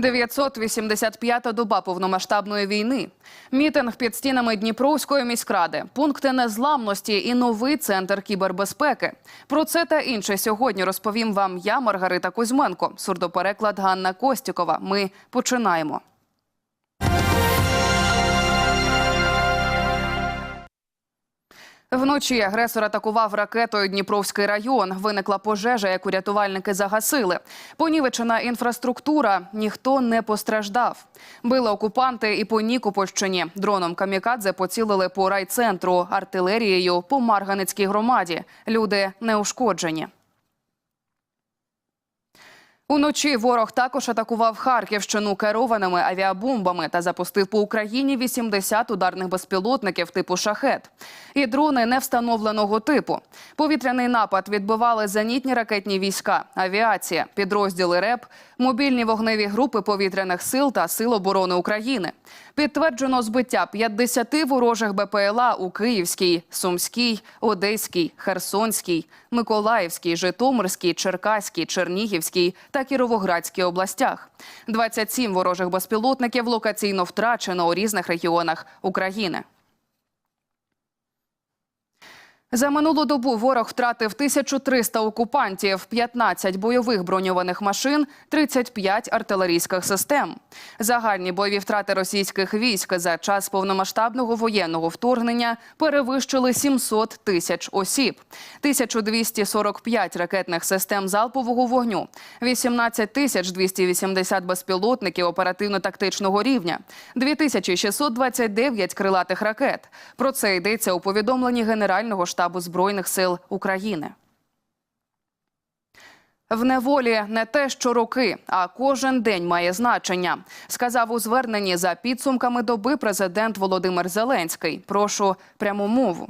985-та доба повномасштабної війни. Мітинг під стінами Дніпровської міськради, пункти незламності і новий центр кібербезпеки. Про це та інше сьогодні розповім вам я, Маргарита Кузьменко, сурдопереклад Ганна Костікова. Ми починаємо. Вночі агресор атакував ракетою Дніпровський район. Виникла пожежа, яку рятувальники загасили. Понівечена інфраструктура, ніхто не постраждав. Били окупанти і по Нікопольщині. Дроном камікадзе поцілили по райцентру, артилерією по Марганецькій громаді. Люди не ушкоджені. Уночі ворог також атакував Харківщину керованими авіабомбами та запустив по Україні 80 ударних безпілотників типу шахет. І дрони невстановленого типу. Повітряний напад відбивали зенітні ракетні війська, авіація, підрозділи РЕП, мобільні вогневі групи повітряних сил та Сил оборони України. Підтверджено збиття 50 ворожих БПЛА у Київській, Сумській, Одеській, Херсонській, Миколаївській, Житомирській, Черкаській, Чернігівській та Кіровоградській областях. 27 ворожих безпілотників локаційно втрачено у різних регіонах України. За минулу добу ворог втратив 1300 окупантів, 15 бойових броньованих машин, 35 артилерійських систем. Загальні бойові втрати російських військ за час повномасштабного воєнного вторгнення перевищили 700 тисяч осіб, 1245 ракетних систем залпового вогню, 18 тисяч 280 безпілотників оперативно-тактичного рівня, 2629 крилатих ракет. Про це йдеться у повідомленні Генерального штабу Збройних сил України. В неволі не те, що роки, а кожен день має значення, сказав у зверненні за підсумками доби президент Володимир Зеленський. Прошу пряму мову.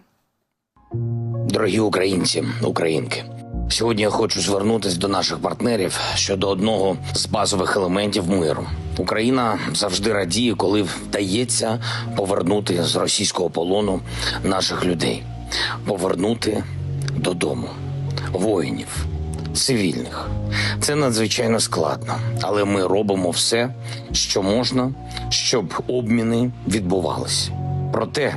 Дорогі українці, українки. Сьогодні я хочу звернутися до наших партнерів щодо одного з базових елементів миру. Україна завжди радіє, коли вдається повернути з російського полону наших людей, повернути додому воїнів, цивільних. Це надзвичайно складно, але ми робимо все, що можна, щоб обміни відбувалися. Проте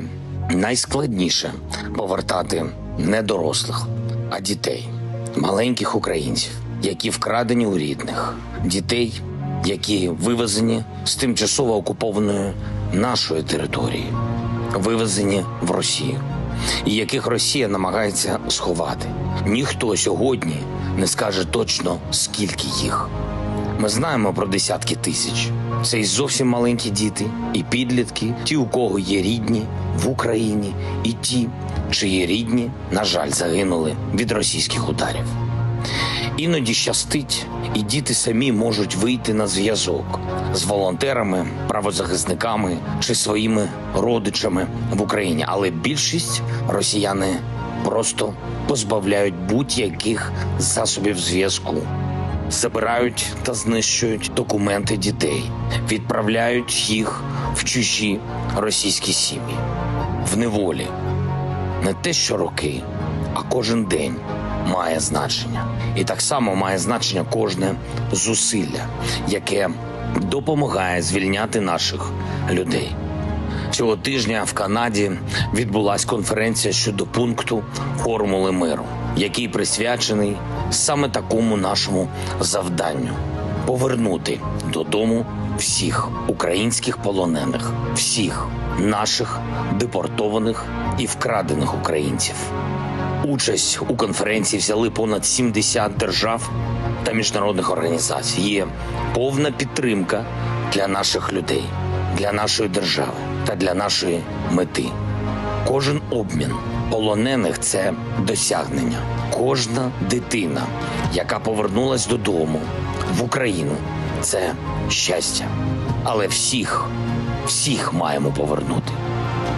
найскладніше повертати не дорослих, а дітей, маленьких українців, які вкрадені у рідних, дітей, які вивезені з тимчасово окупованої нашої території, вивезені в Росію, і яких Росія намагається сховати. Ніхто сьогодні не скаже точно скільки їх. Ми знаємо про десятки тисяч. Це і зовсім маленькі діти, і підлітки, ті, у кого є рідні в Україні, і ті, чиї рідні, на жаль, загинули від російських ударів. Іноді щастить, і діти самі можуть вийти на зв'язок з волонтерами, правозахисниками чи своїми родичами в Україні. Але більшість росіяни просто позбавляють будь-яких засобів зв'язку забирають та знищують документи дітей, відправляють їх в чужі російські сім'ї в неволі. Не те, що роки, а кожен день має значення. І так само має значення кожне зусилля, яке допомагає звільняти наших людей. Цього тижня в Канаді відбулася конференція щодо пункту формули миру, який присвячений саме такому нашому завданню повернути додому всіх українських полонених, всіх наших депортованих і вкрадених українців. Участь у конференції взяли понад 70 держав та міжнародних організацій. Є повна підтримка для наших людей, для нашої держави та для нашої мети. Кожен обмін полонених це досягнення. Кожна дитина, яка повернулась додому в Україну, це щастя. Але всіх, всіх маємо повернути.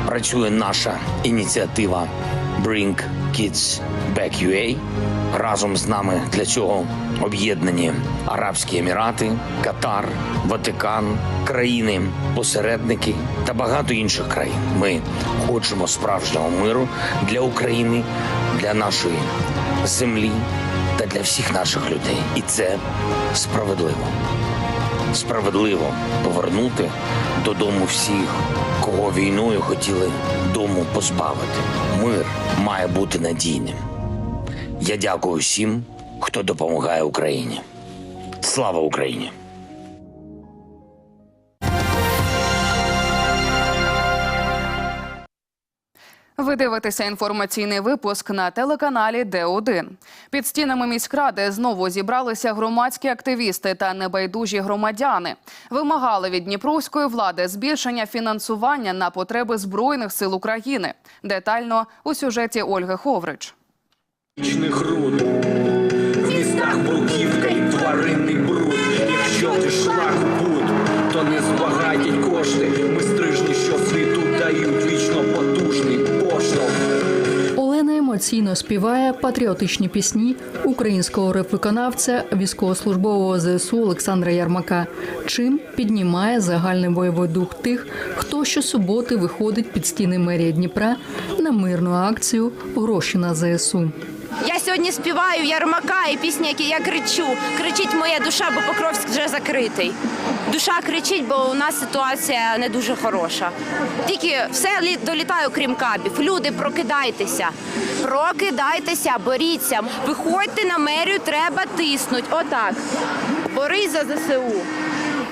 Працює наша ініціатива Bring Kids Back UA. Разом з нами для цього об'єднані Арабські Емірати, Катар, Ватикан, країни, посередники та багато інших країн. Ми хочемо справжнього миру для України, для нашої землі та для всіх наших людей. І це справедливо. справедливо повернути додому всіх, кого війною хотіли дому позбавити. Мир має бути надійним. Я дякую всім, хто допомагає Україні. Слава Україні! Ви дивитеся інформаційний випуск на телеканалі Д1. Під стінами міськради знову зібралися громадські активісти та небайдужі громадяни. Вимагали від дніпровської влади збільшення фінансування на потреби збройних сил України. Детально у сюжеті Ольги Ховрич. Руд в містах бруківка і тваринний бруд. Якщо ти шлах буд, то не збагатять кошти. Емоційно співає патріотичні пісні українського реп-виконавця військовослужбового ЗСУ Олександра Ярмака, чим піднімає загальний бойовий дух тих, хто щосуботи виходить під стіни мерії Дніпра на мирну акцію Гроші на ЗСУ. Я сьогодні співаю Ярмака і пісні, які я кричу. Кричить моя душа, бо Покровськ вже закритий. Душа кричить, бо у нас ситуація не дуже хороша. Тільки все лі- долітає, крім кабів. Люди, прокидайтеся. Прокидайтеся, боріться. Виходьте на мерію, треба тиснуть. Отак. Борись за ЗСУ.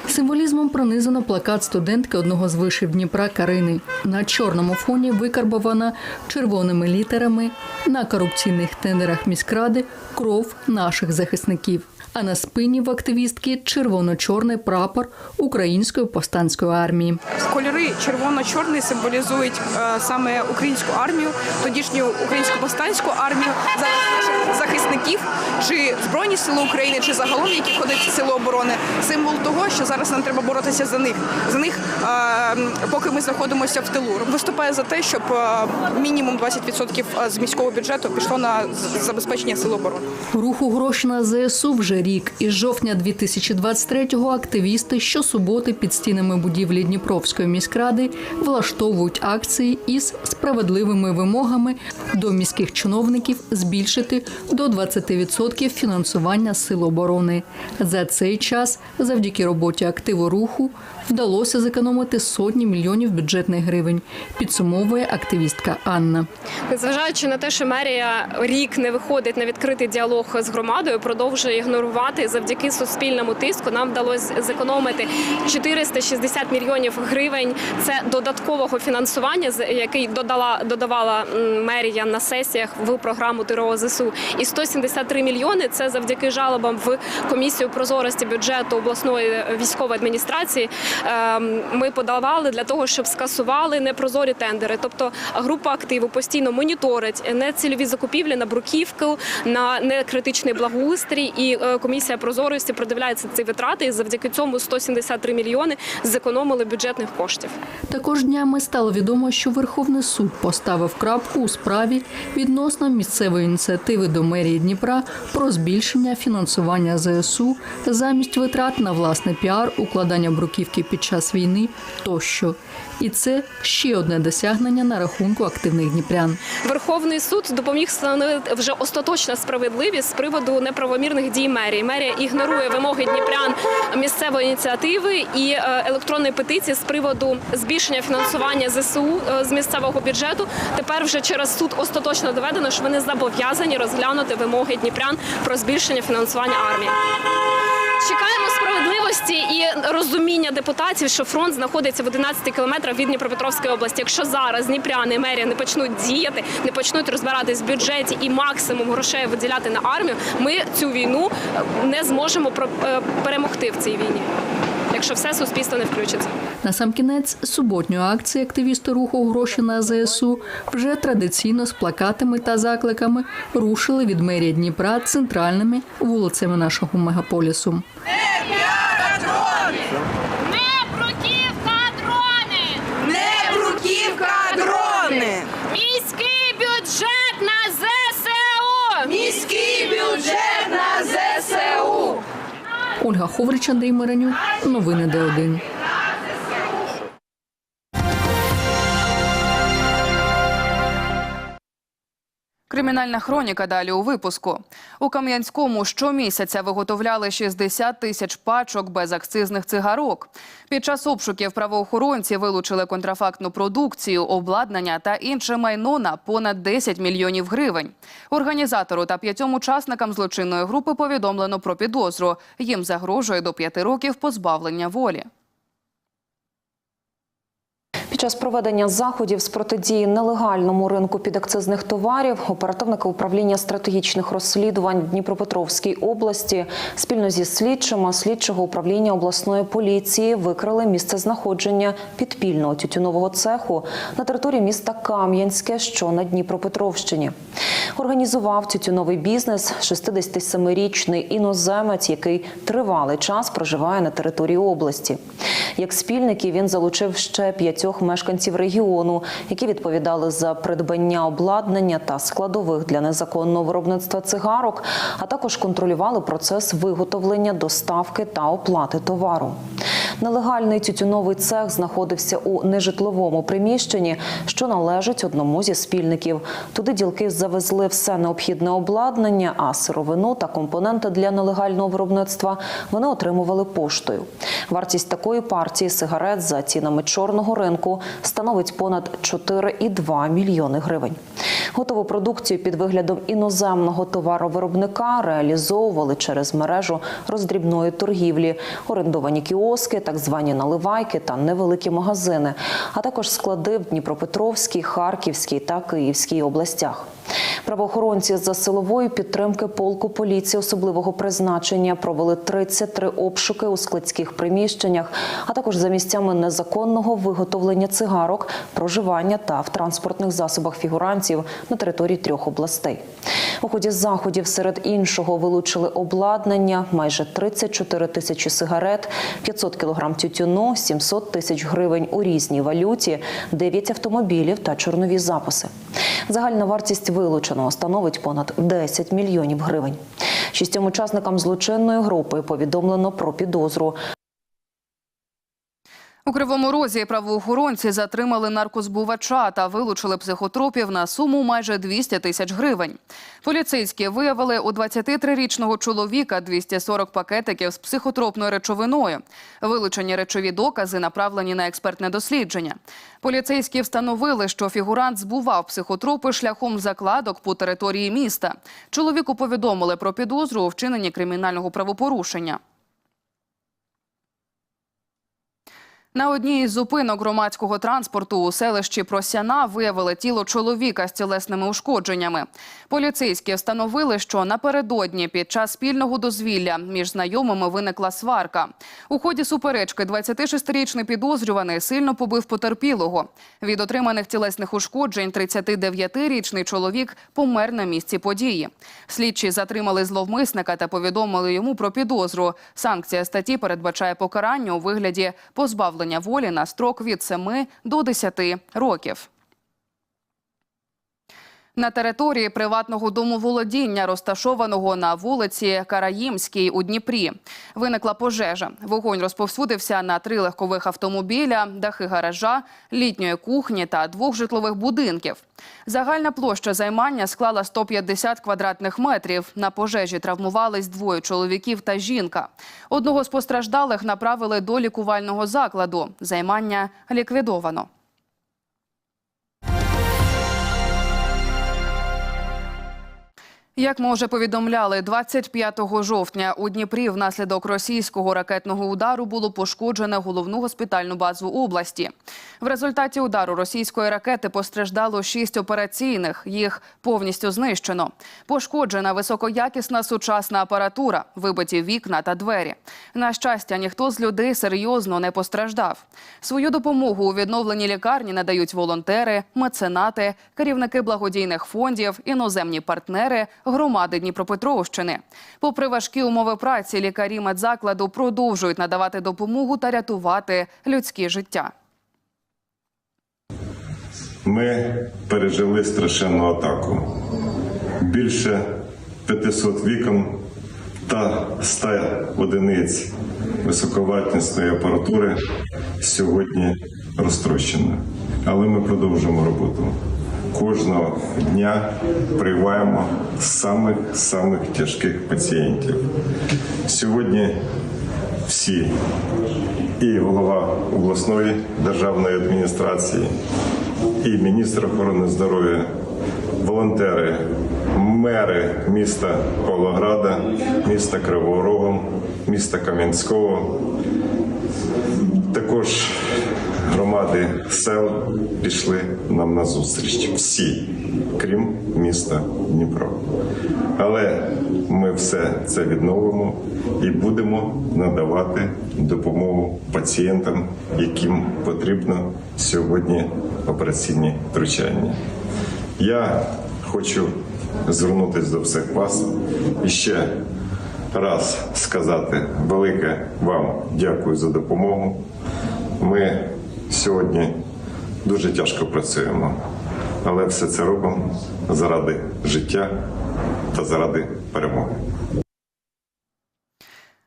Символізмом пронизано плакат студентки одного з вишів Дніпра Карини. На чорному фоні викарбована червоними літерами на корупційних тендерах міськради кров наших захисників. А на спині в активістки червоно-чорний прапор української повстанської армії. Кольори червоно-чорний символізують е, саме українську армію, тодішню українську повстанську армію, зараз наших захисників, чи Збройні Сили України, чи загалом, які ходять в сили оборони. Символ того, що зараз нам треба боротися за них. За них, е, поки ми знаходимося в тилу. Виступає за те, щоб е, мінімум 20% з міського бюджету пішло на забезпечення сил оборони. Руху гроші на ЗСУ вже рік. Із жовтня 2023-го активісти щосуботи під стінами будівлі Дніпровської міськради влаштовують акції із справедливими вимогами до міських чиновників збільшити до 20% фінансування сил оборони. За цей час, завдяки роботі активу руху, вдалося зекономити сотні мільйонів бюджетних гривень. Підсумовує активістка Анна. Незважаючи на те, що мерія рік не виходить на відкритий діалог з громадою, продовжує ігнорувати завдяки суспільному тиску. Нам вдалося зекономити 460 мільйонів гривень. Це додаткового фінансування, який додала додавала мерія на сесіях в програму ТРО ЗСУ. І 173 мільйони це завдяки жалобам в комісію прозорості бюджету обласної військової адміністрації. Ем, Ми подавали для того, щоб скасували непрозорі тендери. Тобто група активу постійно моніторить нецільові закупівлі на бруківку, на некритичний благоустрій. І е, комісія прозорості продивляється ці витрати. І завдяки цьому 173 мільйони зекономили бюджетних коштів. Також днями стало відомо, що Верховний суд поставив крапку у справі відносно місцевої ініціативи до мерії Дніпра про збільшення фінансування ЗСУ замість витрат на власний піар, укладання бруківки під час війни тощо. І це ще одне досягнення на рахунку активних дніпрян. Верховний суд допоміг встановити вже остаточна справедливість з приводу неправомірних дій мерії. Мерія ігнорує вимоги дніпрян місцевої ініціативи і е, електронної петиції з приводу збільшення фінансування ЗСУ е, з місцевого бюджету. Тепер вже через суд остаточно доведено, що вони зобов'язані розглянути вимоги дніпрян про збільшення фінансування армії. Чекаємо справедливості і розуміння депутатів, що фронт знаходиться в 11 кілометрах від Дніпропетровської області. Якщо зараз дніпряни мерія не почнуть діяти, не почнуть розбиратись в бюджеті і максимум грошей виділяти на армію, ми цю війну е, не зможемо е, перемогти в цій війні, якщо все суспільство не включиться. На сам кінець суботньої акції активісти руху гроші на ЗСУ вже традиційно з плакатами та закликами рушили від мерії Дніпра центральними вулицями нашого мегаполісу. Ольга Ховрич, Андрій Миранюк. Новини Д1. Кримінальна хроніка далі у випуску. У Кам'янському щомісяця виготовляли 60 тисяч пачок безакцизних цигарок. Під час обшуків правоохоронці вилучили контрафактну продукцію, обладнання та інше майно на понад 10 мільйонів гривень. Організатору та п'ятьом учасникам злочинної групи повідомлено про підозру. Їм загрожує до п'яти років позбавлення волі. Час проведення заходів з протидії нелегальному ринку підакцизних товарів оперативники управління стратегічних розслідувань Дніпропетровській області спільно зі слідчими слідчого управління обласної поліції викрили місце знаходження підпільного тютюнового цеху на території міста Кам'янське, що на Дніпропетровщині. Організував тютюновий бізнес 67-річний іноземець, який тривалий час проживає на території області. Як спільники він залучив ще п'ятьох мешканців регіону, які відповідали за придбання обладнання та складових для незаконного виробництва цигарок, а також контролювали процес виготовлення, доставки та оплати товару. Нелегальний тютюновий цех знаходився у нежитловому приміщенні, що належить одному зі спільників. Туди ділки завезли все необхідне обладнання, а сировину та компоненти для нелегального виробництва вони отримували поштою. Вартість такої партії сигарет за цінами чорного ринку становить понад 4,2 мільйони гривень. Готову продукцію під виглядом іноземного товаровиробника реалізовували через мережу роздрібної торгівлі, орендовані кіоски, так звані наливайки та невеликі магазини, а також склади в Дніпропетровській, Харківській та Київській областях. Правоохоронці за силової підтримки полку поліції особливого призначення провели 33 обшуки у складських приміщеннях, а також за місцями незаконного виготовлення цигарок, проживання та в транспортних засобах фігурантів на території трьох областей. У ході заходів серед іншого вилучили обладнання, майже 34 тисячі сигарет, 500 кілограм тютюну, 700 тисяч гривень у різній валюті, 9 автомобілів та чорнові записи. Загальна вартість вилученого становить понад 10 мільйонів гривень. Шістьом учасникам злочинної групи повідомлено про підозру. У Кривому Розі правоохоронці затримали наркозбувача та вилучили психотропів на суму майже 200 тисяч гривень. Поліцейські виявили у 23-річного чоловіка 240 пакетиків з психотропною речовиною. Вилучені речові докази направлені на експертне дослідження. Поліцейські встановили, що фігурант збував психотропи шляхом закладок по території міста. Чоловіку повідомили про підозру у вчиненні кримінального правопорушення. На одній із зупинок громадського транспорту у селищі Просяна виявили тіло чоловіка з тілесними ушкодженнями. Поліцейські встановили, що напередодні під час спільного дозвілля між знайомими виникла сварка. У ході суперечки 26-річний підозрюваний сильно побив потерпілого. Від отриманих тілесних ушкоджень 39-річний чоловік помер на місці події. Слідчі затримали зловмисника та повідомили йому про підозру. Санкція статті передбачає покарання у вигляді позбавлення волі на строк від 7 до 10 років. На території приватного домоволодіння, розташованого на вулиці Караїмській у Дніпрі, виникла пожежа. Вогонь розповсюдився на три легкових автомобіля, дахи гаража, літньої кухні та двох житлових будинків. Загальна площа займання склала 150 квадратних метрів. На пожежі травмувались двоє чоловіків та жінка. Одного з постраждалих направили до лікувального закладу. Займання ліквідовано. Як ми вже повідомляли, 25 жовтня у Дніпрі внаслідок російського ракетного удару було пошкоджено головну госпітальну базу області. В результаті удару російської ракети постраждало шість операційних. Їх повністю знищено. Пошкоджена високоякісна сучасна апаратура, вибиті вікна та двері. На щастя, ніхто з людей серйозно не постраждав. Свою допомогу у відновленні лікарні надають волонтери, меценати, керівники благодійних фондів, іноземні партнери громади Дніпропетровщини. Попри важкі умови праці, лікарі медзакладу продовжують надавати допомогу та рятувати людські життя. Ми пережили страшенну атаку. Більше 500 вікон та 100 одиниць високовартісної апаратури сьогодні розтрощено. Але ми продовжуємо роботу. Кожного дня приймаємо самих самих тяжких пацієнтів. Сьогодні всі і голова обласної державної адміністрації, і міністр охорони здоров'я, волонтери, мери міста Павлограда, міста Кривого Рогу, міста Кам'янського, також громади сел пішли нам на зустріч. Всі, крім міста Дніпро. Але ми все це відновимо і будемо надавати допомогу пацієнтам, яким потрібно сьогодні операційні втручання. Я хочу звернутися до всіх вас і ще раз сказати велике вам дякую за допомогу. Ми сьогодні дуже тяжко працюємо, але все це робимо заради життя та заради перемоги.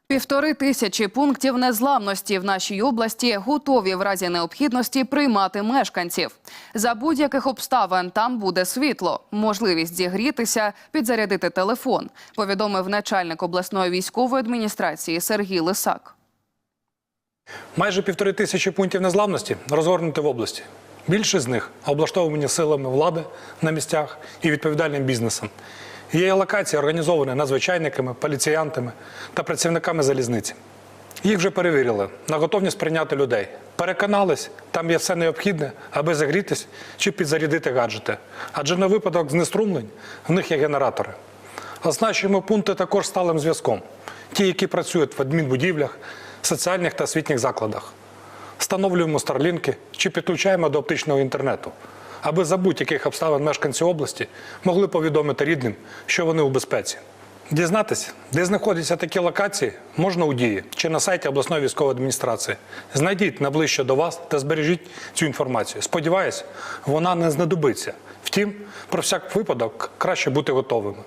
Півтори тисячі пунктів незламності в нашій області готові в разі необхідності приймати мешканців. За будь-яких обставин там буде світло, можливість зігрітися, підзарядити телефон. Повідомив начальник обласної військової адміністрації Сергій Лисак. Майже півтори тисячі пунктів незламності розгорнуті в області. Більшість з них облаштовані силами влади на місцях і відповідальним бізнесом. Є локації організовані надзвичайниками, поліціянтами та працівниками залізниці. Їх вже перевірили на готовність прийняти людей. Переконались, там є все необхідне, аби загрітись чи підзарядити гаджети. Адже на випадок знеструмлень в них є генератори. Оснащуємо пункти також сталим зв'язком. Ті, які працюють в адмінбудівлях, соціальних та освітніх закладах. Встановлюємо старлінки чи підключаємо до оптичного інтернету, аби за будь-яких обставин мешканці області могли повідомити рідним, що вони у безпеці. Дізнатися, де знаходяться такі локації, можна у дії чи на сайті обласної військової адміністрації. Знайдіть найближче до вас та збережіть цю інформацію. Сподіваюсь, вона не знадобиться. Втім, про всяк випадок краще бути готовими.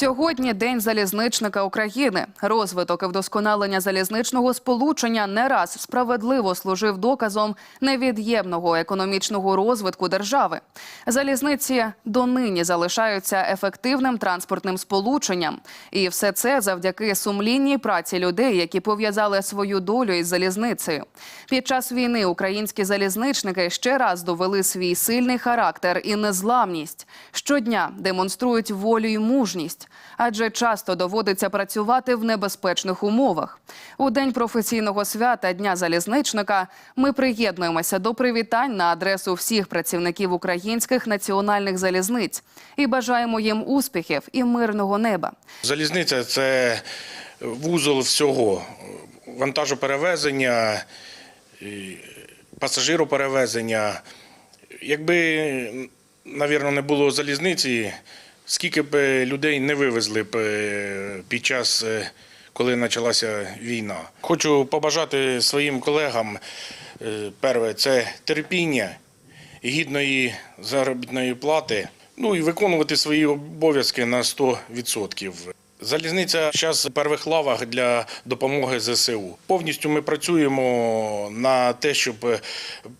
Сьогодні День залізничника України. Розвиток і вдосконалення залізничного сполучення не раз справедливо служив доказом невід'ємного економічного розвитку держави. Залізниці донині залишаються ефективним транспортним сполученням, і все це завдяки сумлінній праці людей, які пов'язали свою долю із залізницею. Під час війни українські залізничники ще раз довели свій сильний характер і незламність. Щодня демонструють волю і мужність адже часто доводиться працювати в небезпечних умовах. У день професійного свята Дня залізничника ми приєднуємося до привітань на адресу всіх працівників українських національних залізниць і бажаємо їм успіхів і мирного неба. Залізниця це вузол всього вантажоперевезення, пасажироперевезення. Якби, навірно, не було залізниці, скільки б людей не вивезли б е, під час, е, коли почалася війна. Хочу побажати своїм колегам, е, перше, це терпіння, гідної заробітної плати, ну і виконувати свої обов'язки на 100%. Залізниця зараз в перших лавах для допомоги ЗСУ. Повністю ми працюємо на те, щоб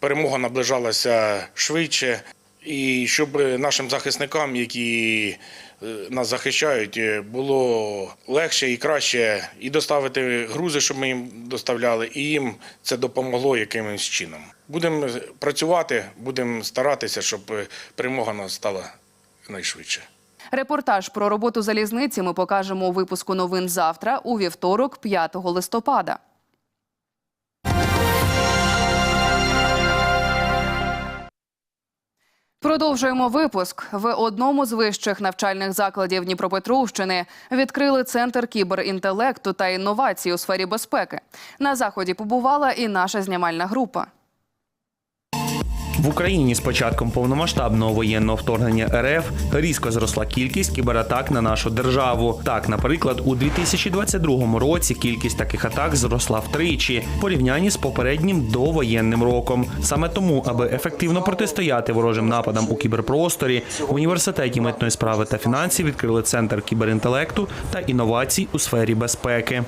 перемога наближалася швидше, і щоб нашим захисникам, які е, нас захищають, е, було легше і краще і доставити грузи, щоб ми їм доставляли, і їм це допомогло якимось чином. Будемо працювати, будемо старатися, щоб перемога настала найшвидше. Репортаж про роботу залізниці ми покажемо у випуску новин завтра у вівторок, 5 листопада. Продовжуємо випуск. В одному з вищих навчальних закладів Дніпропетровщини відкрили центр кіберінтелекту та інновацій у сфері безпеки. На заході побувала і наша знімальна група. В Україні з початком повномасштабного воєнного вторгнення РФ різко зросла кількість кібератак на нашу державу. Так, наприклад, у 2022 році кількість таких атак зросла втричі в порівнянні з попереднім довоєнним роком. Саме тому, аби ефективно протистояти ворожим нападам у кіберпросторі, в університеті митної справи та фінансів відкрили центр кіберінтелекту та інновацій у сфері безпеки.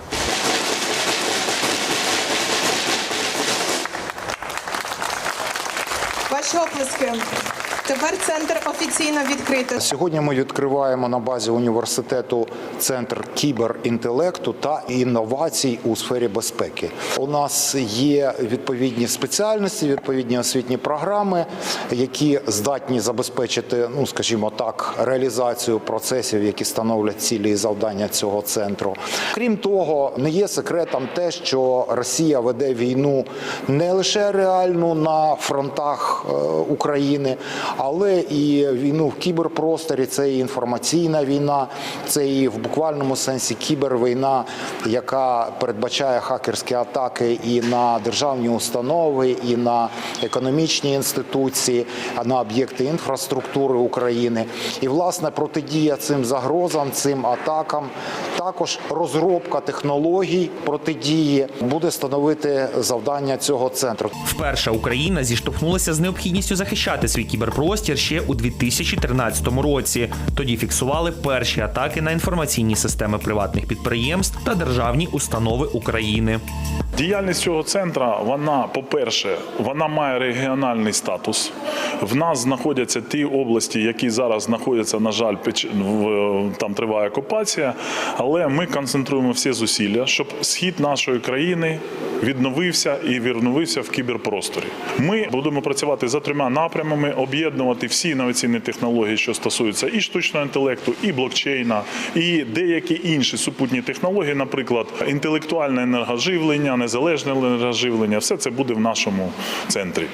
Çok kıskandım. Тепер центр офіційно відкрито. Сьогодні ми відкриваємо на базі університету центр кіберінтелекту та інновацій у сфері безпеки. У нас є відповідні спеціальності, відповідні освітні програми, які здатні забезпечити, ну скажімо так, реалізацію процесів, які становлять цілі і завдання цього центру. Крім того, не є секретом те, що Росія веде війну не лише реальну на фронтах е, України, але і війну в кіберпросторі. Це і інформаційна війна, це і в буквальному сенсі кібервійна, яка передбачає хакерські атаки і на державні установи, і на економічні інституції, а на об'єкти інфраструктури України. І власне протидія цим загрозам, цим атакам, також розробка технологій протидії буде становити завдання цього центру. Вперше Україна зіштовхнулася з необхідністю захищати свій кіберпростір ще у 2013 році. Тоді фіксували перші атаки на інформаційні системи приватних підприємств та державні установи України. Діяльність цього центру, вона, по-перше, вона має регіональний статус. В нас знаходяться ті області, які зараз знаходяться, на жаль, там триває окупація. Але ми концентруємо всі зусилля, щоб схід нашої країни відновився і відновився в кіберпросторі. Ми будемо працювати за трьома напрямами, об'єднувати всі інноваційні технології, що стосуються і штучного інтелекту, і блокчейна, і деякі інші супутні технології, наприклад, інтелектуальне енергоживлення, незалежне енергоживлення. Все це буде в нашому центрі.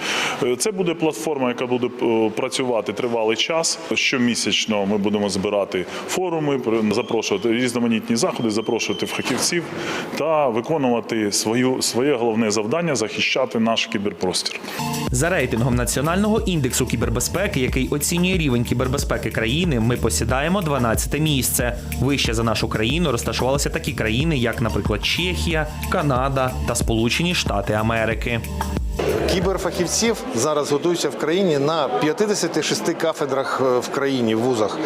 Е, Це буде платформа, яка буде е, працювати тривалий час. Щомісячно ми будемо збирати форуми, запрошувати різноманітні заходи, запрошувати фахівців та виконувати свою своє головне завдання захищати наш кіберпростір. За рейтингом національного індексу кібербезпеки, який оцінює рівень кібербезпеки країни, ми посідаємо 12 місце. Вище за нашу країну розташувалися такі країни, як, наприклад, Чехія, Канада та Сполучені Штати Америки. Кіберфахівців зараз готуються в країні на 56 кафедрах е, в країні, в вузах.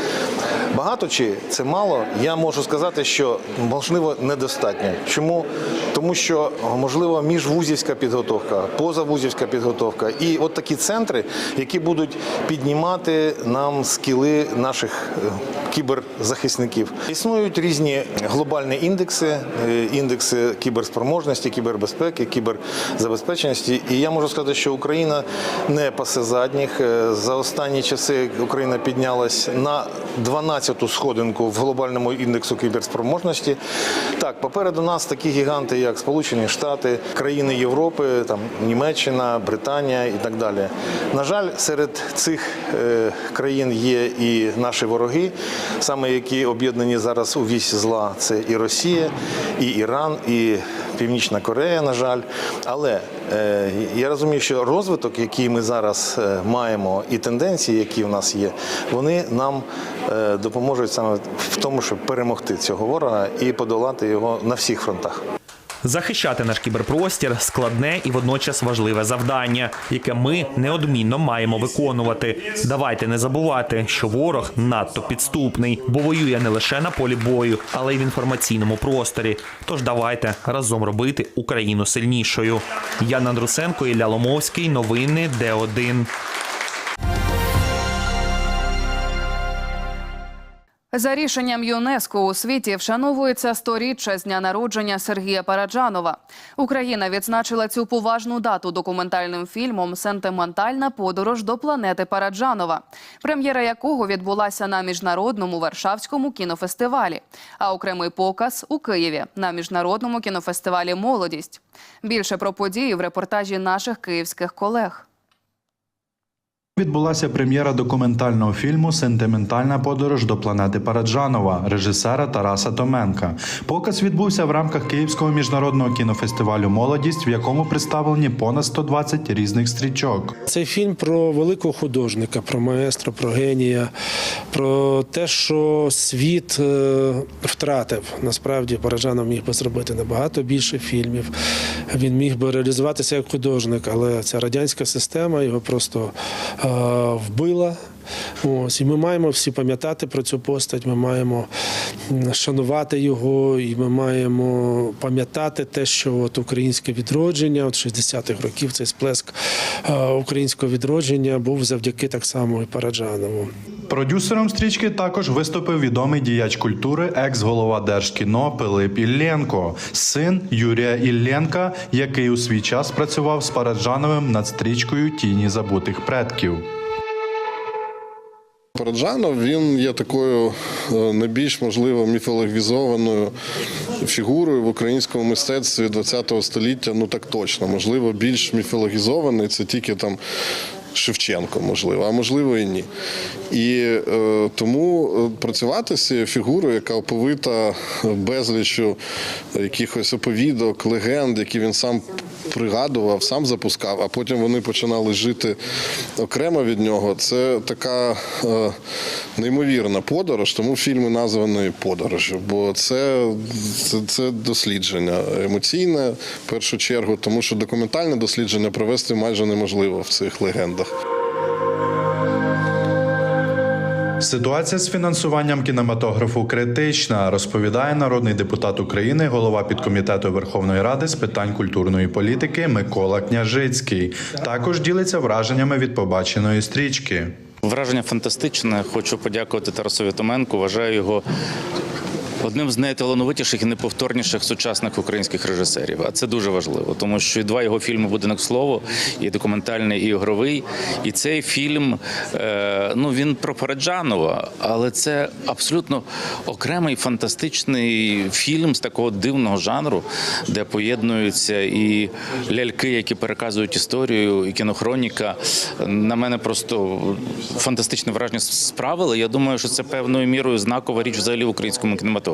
Багато чи це мало? Я можу сказати, що можливо недостатньо. Чому? Тому що можливо міжвузівська підготовка, позавузівська підготовка і от такі центри, які будуть піднімати нам скіли наших е, кіберзахисників. Існують різні глобальні індекси, е, індекси кіберспроможності, кібербезпеки, кіберзабезпеченості. І я можу сказати, що Україна не пасе задніх. Е, За останні часи Україна піднялась на 12-ту сходинку в глобальному індексу кіберспроможності. Так, попереду нас такі гіганти, як Сполучені Штати, країни Європи, там Німеччина, Британія і так далі. На жаль, серед цих е, країн є і наші вороги, саме які об'єднані зараз у вісь зла. Це і Росія, і Іран, і Північна Корея, на жаль. Але е, я розумію, що розвиток, який ми зараз е, маємо, і тенденції, які в нас є, вони нам е, допоможуть саме в тому, щоб перемогти цього ворога і подолати його на всіх фронтах. Захищати наш кіберпростір складне і водночас важливе завдання, яке ми неодмінно маємо виконувати. Давайте не забувати, що ворог надто підступний, бо воює не лише на полі бою, але й в інформаційному просторі. Тож давайте разом робити Україну сильнішою. Яна Андрусенко, Ілля Ломовський. Новини Д1. За рішенням ЮНЕСКО у світі вшановується сторіччя з дня народження Сергія Параджанова. Україна відзначила цю поважну дату документальним фільмом Сентиментальна подорож до планети Параджанова, прем'єра якого відбулася на міжнародному Варшавському кінофестивалі, а окремий показ у Києві на міжнародному кінофестивалі Молодість. Більше про події в репортажі наших київських колег. Відбулася прем'єра документального фільму Сентиментальна подорож до планети Параджанова режисера Тараса Томенка. Показ відбувся в рамках Київського міжнародного кінофестивалю Молодість, в якому представлені понад 120 різних стрічок. Цей фільм про великого художника, про маестро, про генія, про те, що світ е, втратив. Насправді Параджанов міг би зробити набагато більше фільмів. Він міг би реалізуватися як художник, але ця радянська система його просто е, вбила. Ось і ми маємо всі пам'ятати про цю постать. Ми маємо шанувати його, і ми маємо пам'ятати те, що от українське відродження, от 60-х років цей сплеск українського відродження був завдяки так само і Параджанову. Продюсером стрічки також виступив відомий діяч культури, екс-голова Держкіно Пилип Ілленко, син Юрія Ілленка, який у свій час працював з Параджановим над стрічкою Тіні забутих предків. Параджанов він є такою е, найбільш можливо міфологізованою фігурою в українському мистецтві ХХ століття. Ну так точно, можливо, більш міфологізований це тільки там. Шевченко, можливо, а можливо і ні. І е, тому е, працювати з цією фігурою, яка оповита безліччю якихось оповідок, легенд, які він сам пригадував, сам запускав, а потім вони починали жити окремо від нього. Це така е, неймовірна подорож, тому фільми названі подорожю, бо це, це, це дослідження емоційне в першу чергу, тому що документальне дослідження провести майже неможливо в цих легендах. Ситуація з фінансуванням кінематографу критична, розповідає народний депутат України, голова підкомітету Верховної Ради з питань культурної політики Микола Княжицький. Також ділиться враженнями від побаченої стрічки. Враження фантастичне. Хочу подякувати Тарасові Томенку. Вважаю його одним з найталановитіших і неповторніших сучасних українських режисерів. А це дуже важливо, тому що і два його фільми Будинок слово, і документальний, і ігровий. І цей фільм е, ну він про Параджанова, але це абсолютно окремий фантастичний фільм з такого дивного жанру, де поєднуються і ляльки, які переказують історію, і кінохроніка. На мене просто фантастичне враження справили. Я думаю, що це певною мірою знакова річ взагалі в українському кінематографі.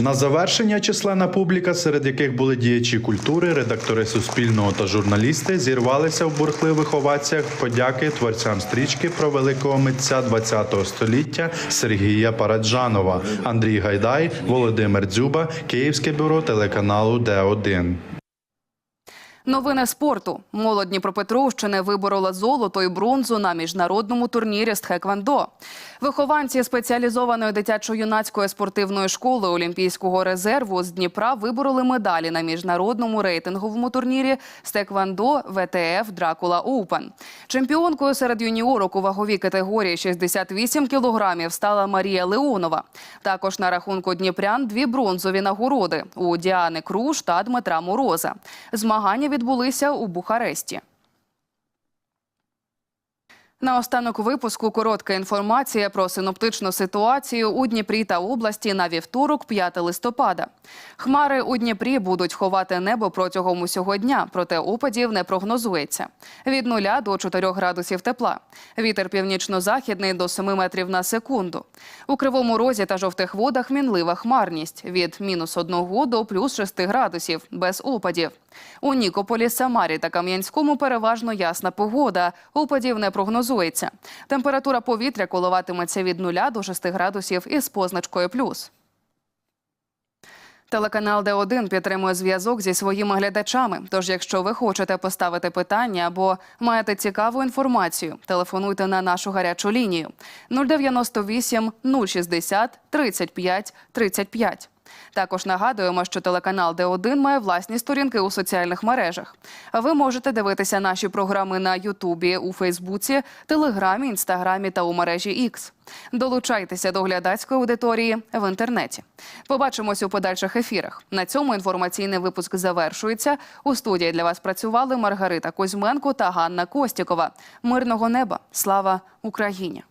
На завершення численна публіка, серед яких були діячі культури, редактори Суспільного та журналісти, зірвалися в бурхливих оваціях подяки творцям стрічки про великого митця ХХ століття Сергія Параджанова, Андрій Гайдай, Володимир Дзюба, Київське бюро телеканалу Д1. Новини спорту. Молодь Дніпропетровщини виборола золото і бронзу на міжнародному турнірі з тхеквондо. Вихованці спеціалізованої дитячо-юнацької спортивної школи Олімпійського резерву з Дніпра вибороли медалі на міжнародному рейтинговому турнірі з тхеквондо ВТФ Дракула Оупен. Чемпіонкою серед юніорок у ваговій категорії 68 кілограмів стала Марія Леонова. Також на рахунку Дніпрян дві бронзові нагороди у Діани Круш та Дмитра Мороза. Змагання відбулися у Бухаресті. На останок випуску коротка інформація про синоптичну ситуацію у Дніпрі та області на вівторок, 5 листопада. Хмари у Дніпрі будуть ховати небо протягом усього дня, проте опадів не прогнозується. Від 0 до 4 градусів тепла. Вітер північно-західний до 7 метрів на секунду. У Кривому Розі та жовтих водах мінлива хмарність від мінус 1 до плюс 6 градусів без опадів. У Нікополі, Самарі та Кам'янському переважно ясна погода. Опадів не прогнозується. Температура повітря коливатиметься від 0 до 6 градусів із позначкою плюс. Телеканал Д1 підтримує зв'язок зі своїми глядачами. Тож, якщо ви хочете поставити питання або маєте цікаву інформацію, телефонуйте на нашу гарячу лінію 098 060 35 35. Також нагадуємо, що телеканал Д1 має власні сторінки у соціальних мережах. Ви можете дивитися наші програми на Ютубі, у Фейсбуці, Телеграмі, Інстаграмі та у мережі X. Долучайтеся до глядацької аудиторії в інтернеті. Побачимось у подальших ефірах. На цьому інформаційний випуск завершується. У студії для вас працювали Маргарита Кузьменко та Ганна Костікова. Мирного неба! Слава Україні!